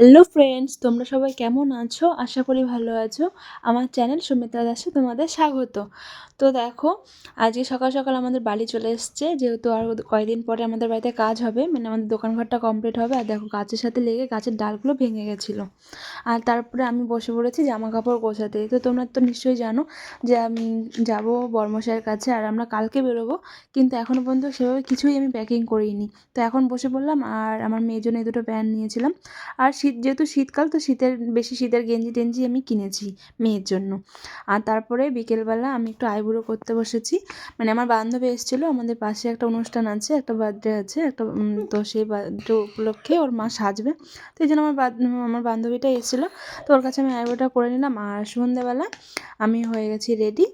Hello friends তোমরা সবাই কেমন আছো? আশা করি ভালো আছো। আমার চ্যানেল সুমিত্রা দাসে তোমাদের স্বাগত। তো দেখো, আজকে সকাল সকাল আমাদের বাড়ি চলে এসছে। যেহেতু আর কয়েকদিন পরে আমাদের বাড়িতে কাজ হবে মানে আমাদের দোকান ঘরটা কমপ্লিট হবে। আর দেখো, গাছের সাথে লেগে গাছের ডালগুলো ভেঙে গেছিল। আর তারপরে আমি বসে পড়েছি জামা কাপড় গোছাতে। তো তোমরা তো নিশ্চয়ই জানো যে আমি যাব বর্মশাইয়ের কাছে আর আমরা কালকে বেরোবো। কিন্তু এখনও পর্যন্ত সেভাবে কিছুই আমি প্যাকিং করিনি। তো এখন বসে পড়লাম আর আমার মেয়ের জন্য এই দুটো প্যান্ট নিয়েছিলাম। আর যেহেতু শীতকাল, তো শীতের, বেশি শীতের গেঞ্জি টেঞ্জি আমি কিনেছি মেয়ের জন্য। আর তারপরে বিকেলবেলা আমি একটু আইবুড়ো করতে বসেছি। মানে আমার বান্ধবী এসেছিল, আমাদের পাশে একটা অনুষ্ঠান আছে, একটা বার্থডে আছে, একটা তো সেই বার্থডে উপলক্ষে ওর মা সাজবে। তো এই জন্য আমার আমার বান্ধবীটা এসেছিল। তো ওর কাছে আমি আইবুড়োটা করে নিলাম আর সন্ধ্যেবেলা আমি হয়ে গেছি রেডি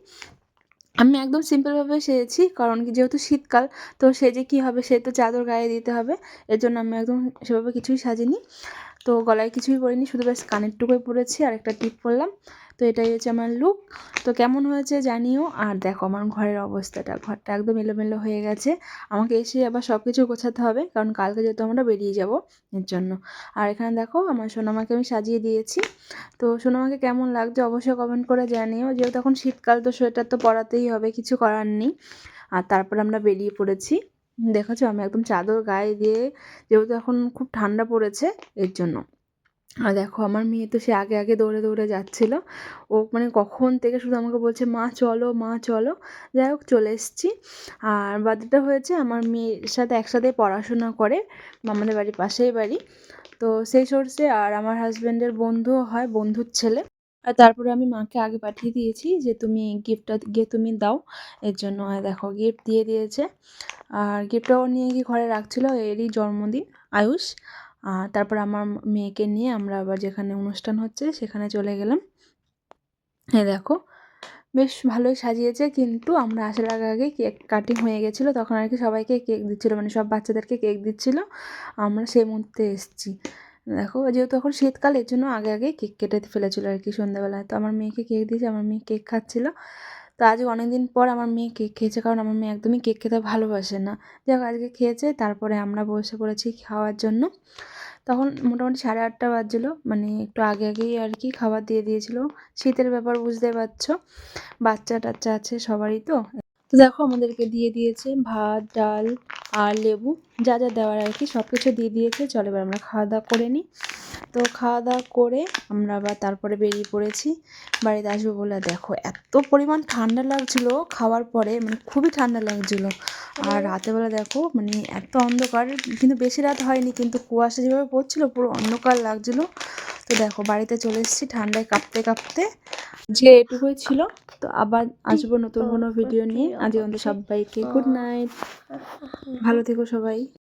আমি একদম সিম্পলভাবে সেজেছি, কারণ কি যেহেতু শীতকাল, তো সেজে কী হবে সে তো চাদর গায়ে দিতে হবে। এর জন্য আমি একদম সেভাবে কিছুই সাজিনি। তো গলায় কিছুই পরিনি, শুধু ব্যাস কানেরটুকুই পরেছি আর একটা টিপ পরলাম। তো এটাই হচ্ছে আমার লুক তো কেমন হয়েছে জানিও, আর দেখো আমার ঘরের অবস্থাটা, ঘরটা একদম এলোমেলো হয়ে গেছে। আমাকে এসে আবার সব কিছু গোছাতে হবে, কারণ কালকে যেহেতু আমরা বেরিয়ে যাব এর জন্য। আর এখানে দেখো আমার সোনামাকে আমি সাজিয়ে দিয়েছি। তো সোনামাকে কেমন লাগছে অবশ্যই কমেন্ট করে জানিও। যেহেতু এখন শীতকাল, তো সোয়েটার তো পরাতেই হবে, কিছু করার নেই। আর তারপর আমরা বেরিয়ে পড়েছি। দেখেছ? আমি একদম চাদর গায়ে দিয়ে, যেহেতু এখন খুব ঠান্ডা পড়েছে, এর জন্য। আর দেখো, আমার মেয়ে তো সে আগে আগে দৌড়ে দৌড়ে যাচ্ছিল। ও মানে কখন থেকে শুধু আমাকে বলছে, মা, চলো মা, চলো। যাই হোক, চলে এসেছি। আর বার্থডেটা হয়েছে, আমার মেয়ের সাথে একসাথে পড়াশোনা করে আমাদের বাড়ির পাশেই বাড়ি। তো সেই সোর্সে আর আমার হাজব্যান্ডের বন্ধুও হয়, বন্ধুর ছেলে। আর তারপরে আমি মাকে আগে পাঠিয়ে দিয়েছি যে, তুমি গিফটটা গিয়ে তুমি দাও। এর জন্য দেখো গিফট দিয়ে দিয়েছে। আর গিফটটাও নিয়ে গিয়ে ঘরে রাখছিল এরই জন্মদিন, আয়ুষ। আর তারপর আমার মেয়েকে নিয়ে আমরা আবার যেখানে অনুষ্ঠান হচ্ছে সেখানে চলে গেলাম। এই দেখো, বেশ ভালোই সাজিয়েছে কিন্তু আমরা আসার আগে আগে কেক কাটিং হয়ে গেছিল, তখন আর কি সবাইকে কেক দিচ্ছিল মানে সব বাচ্চাদেরকে কেক দিচ্ছিল। আমরা সেই মুহূর্তে এসেছি। দেখো, যেহেতু এখন শীতকাল, এর জন্য আগে আগে কেক কেটে ফেলেছিলো আর কি সন্ধ্যাবেলায়। তো আমার মেয়েকে কেক দিয়েছে, আমার মেয়ে কেক খাচ্ছিলো। তো আজ অনেক দিন পর আমার মেয়ে কেক খেয়েছে, কারণ আমার মেয়ে একদমই কেক খেতে ভালোবাসে না। যাই আজকে খেয়েছে, তারপরে আমরা বসে পড়েছি খাওয়ার জন্য। তখন মোটামুটি সাড়ে আটটা বাজছিলো মানে একটু আগে আগেই আর কি খাবার দিয়ে দিয়েছিল। শীতের ব্যাপার বুঝতে পারছ, বাচ্চা টাচ্চা আছে সবারই তো। তো দেখো, আমাদেরকে দিয়ে দিয়েছে ভাত, ডাল আর লেবু। যা যা দেওয়ার আর কি সব কিছু দিয়ে দিয়েছে। চলো এবার আমরা খাওয়া দাওয়া করে নিই। তো খাওয়া দাওয়া করে আমরা আবার তারপরে বেরিয়ে পড়েছি। বাড়িতে আসব বলে দেখো এত পরিমাণ ঠান্ডা লাগছিল খাওয়ার পরে মানে খুবই ঠান্ডা লাগছিল। আর রাতেবেলা দেখো মানে এত অন্ধকার কিন্তু বেশি রাত হয়নি কিন্তু কুয়াশা যেভাবে পড়ছিল পুরো অন্ধকার লাগছিল। তো দেখো বাড়িতে চলে এসেছি ঠান্ডায় কাঁপতে কাঁপতে। যে এটুকুই ছিল তো আবার আসব নতুন কোনো ভিডিও নিয়ে। আজ অন্ত সবাইকে গুড নাইট ভালো থেকো সবাই।